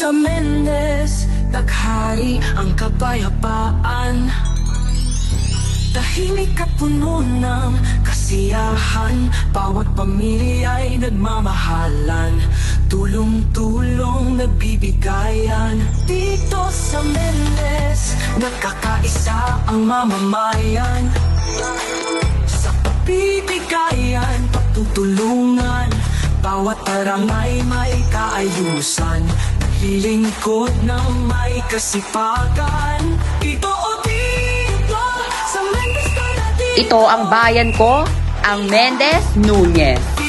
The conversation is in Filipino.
sa Mendez, taghari ang kapayapaan. Tahimik at puno ng kasiyahan Bawat pamilya ay nagmamahalan. Tulong-tulong nagbibigayan. Dito sa Mendez, nagkakaisa ang mamamayan. Sa pagbibigayan, pagtutulungan Bawat barangay may kaayusan Naglilingkod ng may kasipagan Ito o dito, sa na dito Ito ang bayan ko, ang Mendez Nunez.